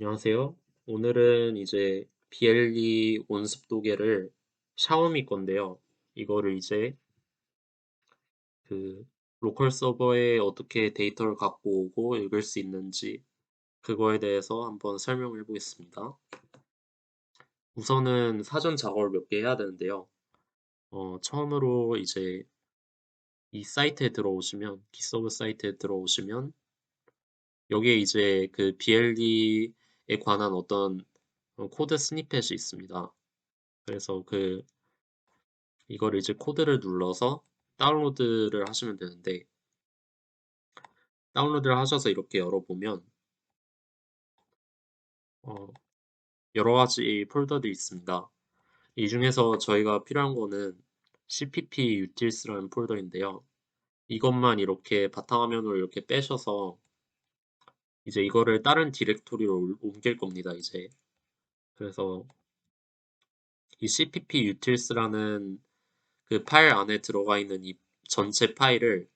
안녕하세요. 오늘은 이제 BLE 온습 도계를 샤오미 건데요. 이거를 이제 그 로컬 서버에 어떻게 데이터를 갖고 오고 읽을 수 있는지 그거에 대해서 한번 설명을 해보겠습니다. 우선은 사전 작업을 몇 개 해야 되는데요. 어, 처음으로 이제 이 사이트에 들어오시면 기서브 사이트에 들어오시면 여기에 이제 그 BLE에 관한 어떤 코드 스니펫이 있습니다. 그래서 그 이거를 이제 코드를 눌러서 다운로드를 하시면 되는데 다운로드를 하셔서 이렇게 열어보면 어, 여러 가지 폴더들이 있습니다. 이 중에서 저희가 필요한 거는 cpp utils라는 폴더인데요. 이것만 이렇게 바탕화면으로 이렇게 빼셔서 이제 이거를 다른 디렉토리로 옮길 겁니다. 이제 그래서 이 cpp utils라는 그 파일 안에 들어가 있는 이 전체 파일을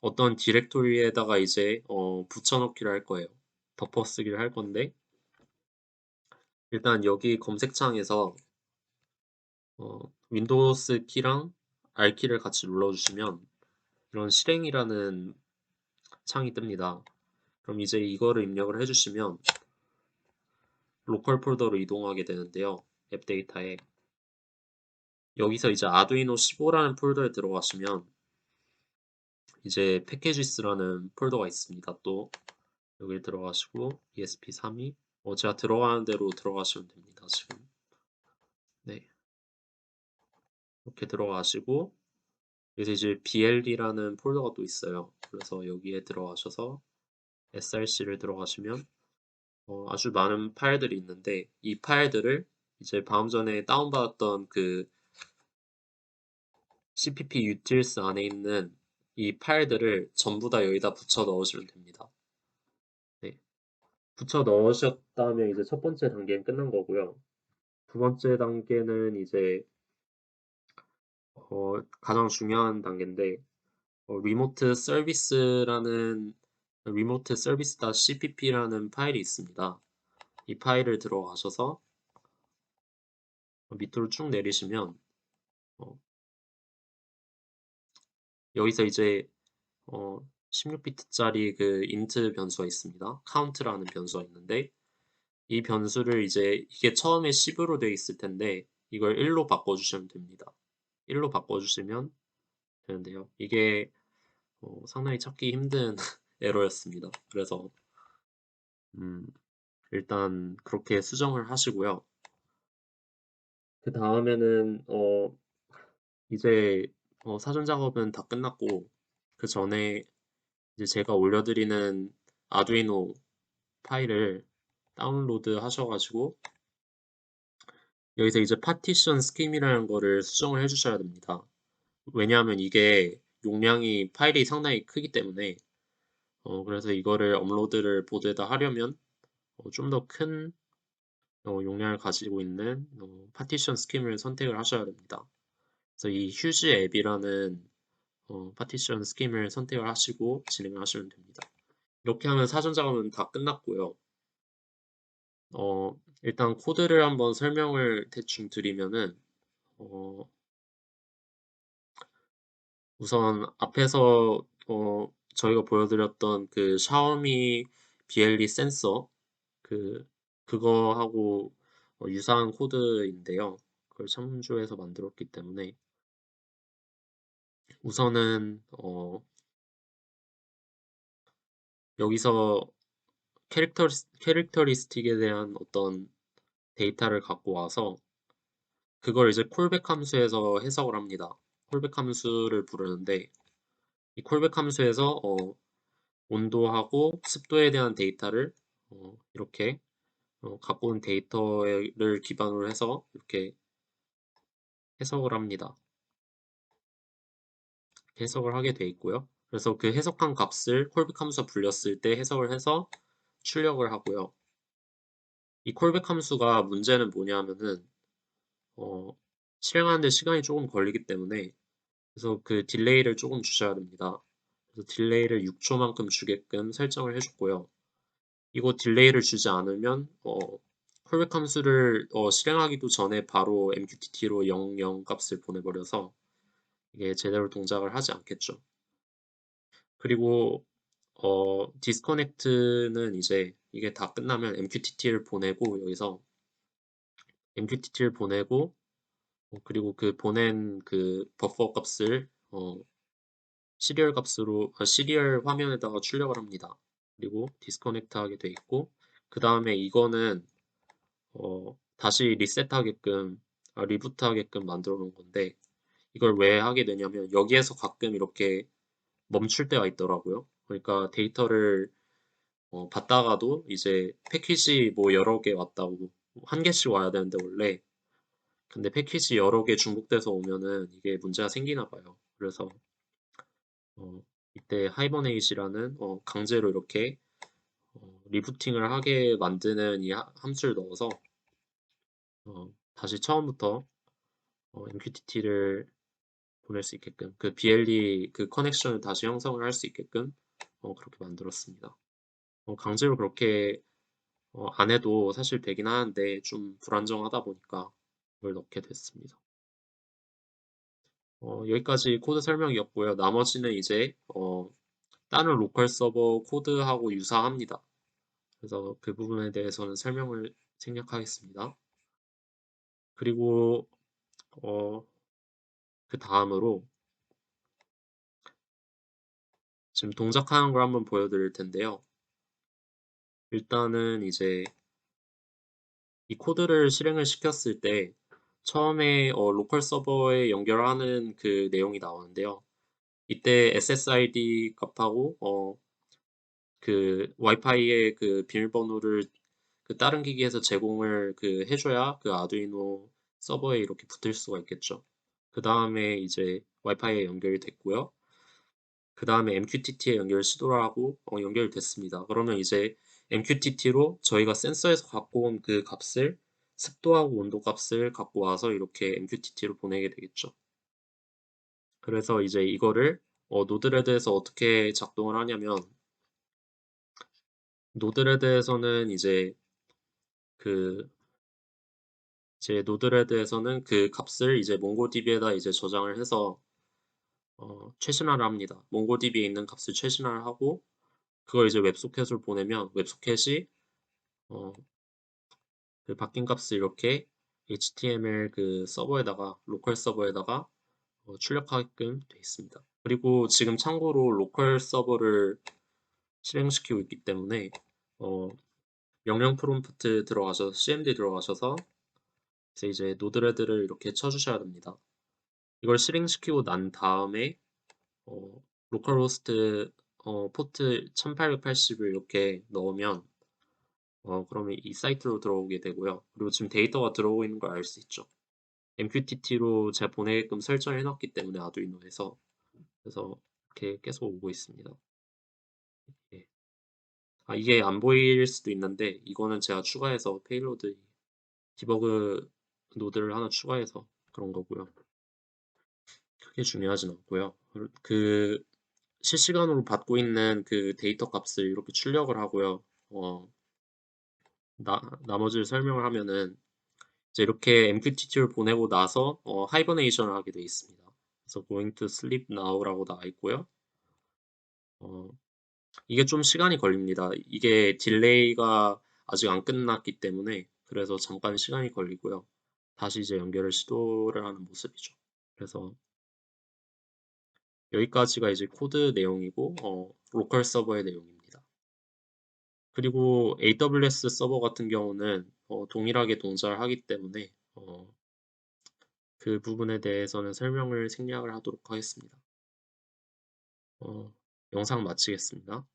어떤 디렉토리에다가 이제 어, 붙여넣기를 할 거예요. 덮어쓰기를 할 건데 일단 여기 검색창에서 어, 윈도우스 키랑 R 키를 같이 눌러주시면 이런 실행이라는 창이 뜹니다. 그럼 이제 이거를 입력을 해주시면 로컬 폴더로 이동하게 되는데요. 앱 데이터에 여기서 이제 아두이노 15라는 폴더에 들어가시면 이제 패키지스라는 폴더가 있습니다. 또 여기 들어가시고 ESP32 어, 제가 들어가는 대로 들어가시면 됩니다. 지금 네 이렇게 들어가시고 여기서 이제 BLD라는 폴더가 또 있어요. 그래서 여기에 들어가셔서 src를 들어가시면 어, 아주 많은 파일들이 있는데 이 파일들을 이제 방금 전에 다운받았던 그 cpp utils 안에 있는 이 파일들을 전부 다 여기다 붙여 넣으시면 됩니다. 네. 붙여 넣으셨다면 이제 첫 번째 단계는 끝난 거고요. 두 번째 단계는 이제 어, 가장 중요한 단계인데 어, 리모트 서비스라는 리모트 서비스.cpp라는 파일이 있습니다. 이 파일을 들어가셔서 밑으로 쭉 내리시면 어, 여기서 이제 어, 16비트짜리 그 int 변수가 있습니다. count라는 변수가 있는데 이 변수를 이제 이게 처음에 10으로 되어 있을 텐데 이걸 1로 바꿔주시면 됩니다. 1로 바꿔주시면 되는데요. 이게 어, 상당히 찾기 힘든 에러였습니다. 그래서 음, 일단 그렇게 수정을 하시고요. 그 다음에는 어, 이제 어, 사전 작업은 다 끝났고 그 전에 이제 제가 올려드리는 아두이노 파일을 다운로드 하셔가지고 여기서 이제 파티션 스킴이라는 거를 수정을 해주셔야 됩니다. 왜냐하면 이게 용량이 파일이 상당히 크기 때문에 어, 그래서 이거를 업로드를 보드에다 하려면 어, 좀 더큰 어, 용량을 가지고 있는 어, 파티션 스킴을 선택을 하셔야 됩니다. 그래서 이 휴즈 앱이라는 어, 파티션 스킴을 선택을 하시고 진행을 하시면 됩니다. 이렇게 하면 사전 작업은 다 끝났고요. 어, 일단 코드를 한번 설명을 대충 드리면은 어, 우선 앞에서 어, 저희가 보여드렸던 그 샤오미 BLE 센서 그 그거하고 어, 유사한 코드인데요. 그걸 참조해서 만들었기 때문에 우선은 어, 여기서 캐릭터 캐릭터리스틱에 대한 어떤 데이터를 갖고 와서 그걸 이제 콜백 함수에서 해석을 합니다. 콜백 함수를 부르는데 이 콜백 함수에서 어, 온도하고 습도에 대한 데이터를 어, 이렇게 어, 갖고 온 데이터를 기반으로 해서 이렇게 해석을 합니다. 해석을 하게 돼 있고요. 그래서 그 해석한 값을 콜백 함수가 불렸을 때 해석을 해서 출력을 하고요. 이 콜백 함수가 문제는 뭐냐면은 어, 실행하는데 시간이 조금 걸리기 때문에 그래서 그 딜레이를 조금 주셔야 됩니다. 그래서 딜레이를 6초만큼 주게끔 설정을 해줬고요. 이거 딜레이를 주지 않으면 어, 콜백 함수를 어, 실행하기도 전에 바로 MQTT로 00 값을 보내버려서 이게 제대로 동작을 하지 않겠죠. 그리고 어, 디스커넥트는 이제 이게 다 끝나면 MQTT를 보내고 여기서 MQTT를 보내고 어, 그리고 그 보낸 그 버퍼 값을 어, 시리얼 값으로 아, 시리얼 화면에다가 출력을 합니다. 그리고 디스커넥트 하게 돼 있고 그 다음에 이거는 어, 다시 리셋하게끔 아, 리부트 하게끔 만들어 놓은 건데 이걸 왜 하게 되냐면 여기에서 가끔 이렇게 멈출 때가 있더라고요. 그러니까 데이터를 어, 받다가도 이제 패키지 뭐 여러 개 왔다고 한 개씩 와야 되는데 원래 근데 패키지 여러 개 중복돼서 오면은 이게 문제가 생기나 봐요. 그래서 어, 이때 하이버네이시라는 어, 강제로 이렇게 어, 리부팅을 하게 만드는 이 함수를 넣어서 어, 다시 처음부터 어, MQTT를 보낼 수 있게끔 그 BLE 그 커넥션을 다시 형성을 할 수 있게끔 어, 그렇게 만들었습니다. 어, 강제로 그렇게 어, 안 해도 사실 되긴 하는데 좀 불안정하다 보니까 이걸 넣게 됐습니다. 어, 여기까지 코드 설명이었고요. 나머지는 이제 어, 다른 로컬 서버 코드하고 유사합니다. 그래서 그 부분에 대해서는 설명을 생략하겠습니다. 그리고 어, 그 다음으로 지금 동작하는 걸 한번 보여드릴 텐데요. 일단은 이제 이 코드를 실행을 시켰을 때 처음에 어, 로컬 서버에 연결하는 그 내용이 나오는데요. 이때 SSID 값하고 어, 그 와이파이의 그 비밀번호를 그 다른 기기에서 제공을 그 해줘야 그 아두이노 서버에 이렇게 붙을 수가 있겠죠. 그 다음에 이제 와이파이에 연결이 됐고요. 그 다음에 MQTT에 연결 시도를 하고 어, 연결됐습니다. 그러면 이제 MQTT로 저희가 센서에서 갖고 온 그 값을 습도하고 온도 값을 갖고 와서 이렇게 MQTT로 보내게 되겠죠. 그래서 이제 이거를 어, 노드레드에서 어떻게 작동을 하냐면 노드레드에서는 이제 그 이제 노드레드에서는 그 값을 이제 몽고DB에다 이제 저장을 해서 어, 최신화를 합니다. 몽고DB에 있는 값을 최신화를 하고 그걸 이제 웹소켓으로 보내면 웹소켓이 어, 그 바뀐 값을 이렇게 HTML 그 서버에다가 로컬 서버에다가 어, 출력하게끔 되어 있습니다. 그리고 지금 참고로 로컬 서버를 실행시키고 있기 때문에 어, 명령 프롬프트 들어가셔서 cmd 들어가셔서 이제 노드레드를 이렇게 쳐주셔야 됩니다. 이걸 실행시키고 난 다음에 어, 로컬 호스트 어, 포트 1880을 이렇게 넣으면 어, 그러면 이 사이트로 들어오게 되고요. 그리고 지금 데이터가 들어오고 있는 걸 알 수 있죠. MQTT로 제가 보내게끔 설정해 놨기 때문에 아두이노에서 그래서 이렇게 계속 오고 있습니다. 예. 아, 이게 안 보일 수도 있는데 이거는 제가 추가해서 페일로드 디버그 노드를 하나 추가해서 그런 거고요. 크게 중요하진 않고요. 그 실시간으로 받고 있는 그 데이터 값을 이렇게 출력을 하고요. 어, 나, 나머지를 설명을 하면은 이제 이렇게 MQTT를 보내고 나서 어, 하이버네이션을 하게 되어 있습니다. 그래서 going to sleep now라고 나와 있고요. 어, 이게 좀 시간이 걸립니다. 이게 딜레이가 아직 안 끝났기 때문에 그래서 잠깐 시간이 걸리고요. 다시 이제 연결을 시도를 하는 모습이죠. 그래서 여기까지가 이제 코드 내용이고 어, 로컬 서버의 내용입니다. 그리고 AWS 서버 같은 경우는 어, 동일하게 동작을 하기 때문에 어, 그 부분에 대해서는 설명을 생략을 하도록 하겠습니다. 어, 영상 마치겠습니다.